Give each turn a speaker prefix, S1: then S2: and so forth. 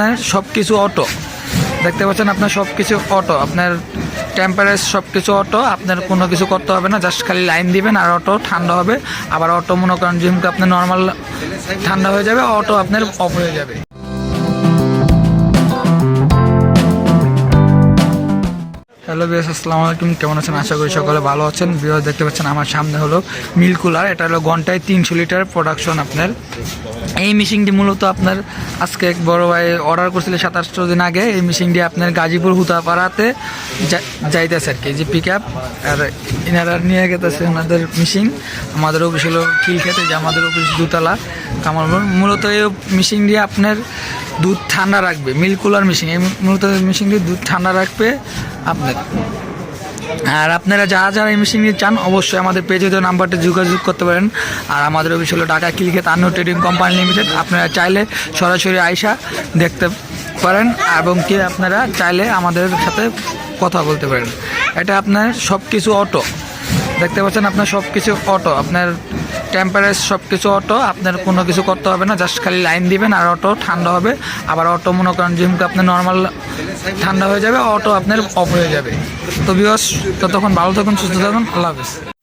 S1: আপনার সব কিছু অটো দেখতে পাচ্ছেন আপনার সব কিছু অটো আপনার টেম্পারেচার সব কিছু অটো আপনার কোনো কিছু করতে হবে না জাস্ট খালি লাইন দিবেন আর অটো ঠান্ডা হবে। আবার অটো মনে করেন যেমন আপনার নর্মাল ঠান্ডা হয়ে যাবে অটো আপনার অফ হয়ে যাবে। হ্যালো বিয়াস আসসালামু আলাইকুম। কেমন আছেন? আশা করি সকলে ভালো আছেন। বিয়াস দেখতে পাচ্ছেন আমার সামনে হলো মিল কুলার এটা হলো ঘন্টায় তিনশো লিটার প্রোডাকশন আপনার। এই মেশিনটি মূলত আপনার আজকে এক বড় ভাই অর্ডার করছিল সাতাশশো দিন আগে। এই মেশিনটি আপনার গাজীপুর হুতাপাড়াতে যাইতেছে আর কি। যে পিক আপ আর এনারা নিয়ে গেতেছে ওনাদের মেশিন। আমাদের অফিস হলো খিলখেতে যে আমাদের অফিস দুতলা কামালপুর মূলত এই মেশিন দিয়ে আপনার দুধ ঠান্ডা রাখবে মিল কুলার মেশিন। এই মূলত মেশিন দিয়ে দুধ ঠান্ডা রাখবে আপনার। আর আপনারা যারা যারা এই মেশিন চান, অবশ্যই আমাদের পেজে তো নাম্বারটা যোগাযোগ করতে পারেন। আর আমাদের অফিস হলো ঢাকা ক্লিকে তান্ন ট্রেডিং কোম্পানি লিমিটেড আপনারা চাইলে সরাসরি আয়সা দেখতে পারেন এবং কি আপনারা চাইলে আমাদের সাথে কথা বলতে পারেন। এটা আপনার সব কিছু অটো দেখতে পাচ্ছেন আপনার সব কিছু অটো আপনার টেম্পারেচার সব কিছু অটো আপনার কোনো কিছু করতে হবে না জাস্ট খালি লাইন দিবেন আর অটো ঠান্ডা হবে। আবার অটো মনে করেন যেমন আপনার নর্মাল ঠান্ডা হয়ে যাবে অটো আপনার অফ হয়ে যাবে। তো বিয়স ততক্ষণ ভালো থাকুন, সুস্থ থাকুন, আল্লাহ হাফিজ।